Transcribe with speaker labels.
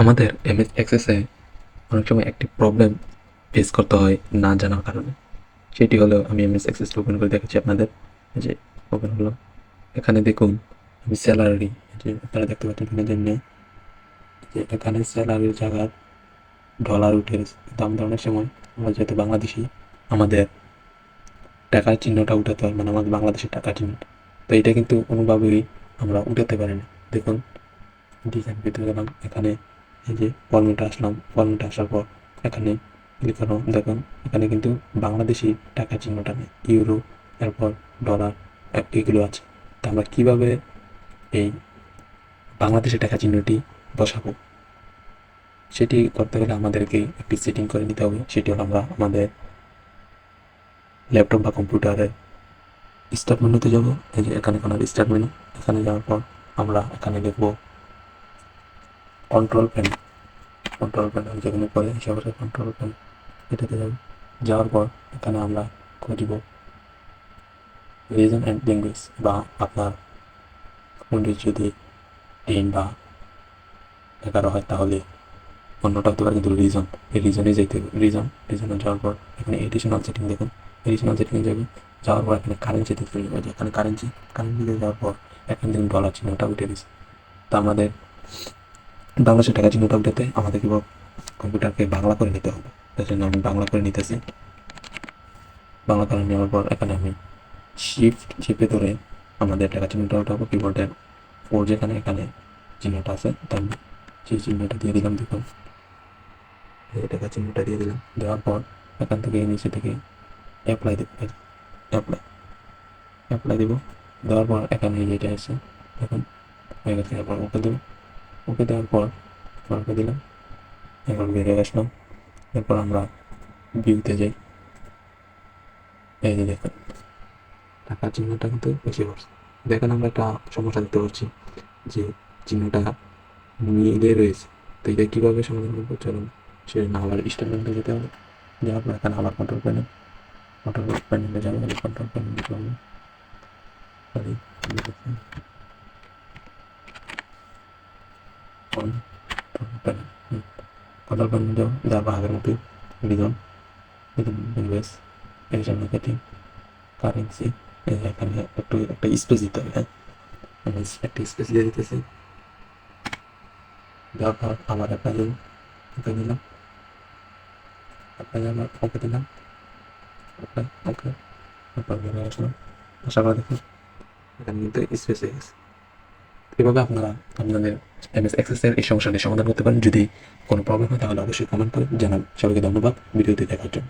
Speaker 1: আমাদের এমএস অ্যাক্সেসে অনেক সময় একটি প্রবলেম ফেস করতে হয় না জানার কারণে। সেটি হলো আমি এমএস অ্যাক্সেসটা ওপেন করে দেখাচ্ছি আপনাদের। যে ওপেন হলো। এখানে দেখুন, আমি স্যালারি যে আপনারা দেখতে পাচ্ছেন এখানে যে যে এখানে স্যালারির জায়গার ডলার উঠে কিন্তু আমাদের সময় আমরা যেহেতু বাংলাদেশি, আমাদের টাকার চিহ্নটা উঠাতে হয় মানে আমাদের বাংলাদেশের টাকার চিহ্নটা তো এটা কিন্তু কোনোভাবেই আমরা উঠাতে পারি না। দেখুন ডিজাইন ভিতরে গেলাম। এখানে এই যে ফর্মেটে আসলাম ফর্মেটে আসার পর এখানে ক্লিক করলাম দেখুন, এখানে কিন্তু বাংলাদেশি টাকা চিহ্নটা নেই ইউরো এরপর ডলার এগুলো আছে। তা আমরা কীভাবে এই বাংলাদেশি টাকা চিহ্নটি বসাবো? সেটি করতে গেলে আমাদেরকে একটি সেটিং করে নিতে হবে, সেটি হলো আমরা আমাদের ল্যাপটপ বা কম্পিউটারে স্টার্ট মেনুতে যাব। এই যে এখানে কোনো স্টার্ট মেনু এখানে যাওয়ার পর আমরা এখানে দেখব কন্ট্রোল প্যান কন্ট্রোল প্যান যেখানে পরে হিসাবে কন্ট্রোল প্যান এটাতে যাব। যাওয়ার পর এখানে আমরা খুঁজব রিজন অ্যান্ড ল্যাঙ্গুয়েজ বা আপনার কোনটি যদি টেন বা এগারো হয় তাহলে অন্যটা হতে পারে কিন্তু রিজন এই রিজনে যেতে হবে। রিজন রিজনে যাওয়ার পর এখানে এডিশনাল সেটিং দেখুন। এডিশনাল সেটিং যাবে। যাওয়ার পর এখানে কারেন্সিতে চলে যাবে। এখানে কারেন্সি কারেন্সিতে যাওয়ার পর এখানে দেখুন ডলার চিহ্নটা উঠে দিচ্ছে তো আমাদের বাংলাদেশের টাকা চিহ্নটা উঠাতে আমাদের কি কম্পিউটারকে বাংলা করে নিতে হবে। তার জন্য আমি বাংলা করে নিতেছি। বাংলা করে নেওয়ার পর এখানে আমি শিফট চেপে ধরে আমাদের টাকা চিহ্নটা উঠাবো কিবোর্ডের ফোর যেখানে এখানে চিহ্নটা আছে তার সেই চিহ্নটা দিয়ে দিলাম দেখুন এই টাকা চিহ্নটা দিয়ে দিলাম। দেওয়ার পর এখান থেকে নিচে থেকে অ্যাপ্লাই দেবো অ্যাপ্লাই অ্যাপ্লাই দেবো। দেওয়ার পর এখানে যেটা আছে, দেখুন, হয়ে গেছে। এরপর ওকে দেবো। ওকে দেওয়ার পর ওকে দিলাম। এখন বেরিয়ে আসলাম। এরপর আমরা ভিউতে যাই। এই যে দেখুন, টাকার চিহ্নটা কিন্তু বেশি পড়ছে। দেখেন আমরা একটা সমস্যা দেখতে পাচ্ছি যে চিহ্নটা মিলে রয়েছে। তো এটা কীভাবে সমাধান করব? চলুন, সে না আবার স্টেটমেন্টে যেতে হবে। যাওয়ার পর এখানে আবার কন্ট্রোল প্যানেল কন্ট্রোল প্যানেলে যাব কন্ট্রোল প্যানেলে যাব। সরি কন্ট্রোল প্যানেল যাও যাব আগের মতোই region invest edition marketing currency এখানে একটু, একটা স্পেস দিতে হবে হ্যাঁ? আমি একটা স্পেস দিয়ে দিতেছি। দেওয়ার পর আমার একটা ওকে দিলাম। আপনাকে আমার ওকে দিলাম। ওকে ওকে তারপর আসলাম। আশা করা দেখুন এখানে কিন্তু স্পেস হয়ে গেছে। এভাবে আপনারা আপনাদের এম এস এক্সেসের এই সমস্যাটি সমাধান করতে পারেন। যদি কোনো প্রবলেম হয় তাহলে অবশ্যই কমেন্ট করে জানান। সবাইকে ধন্যবাদ। ভিডিওটি দেখার জন্য।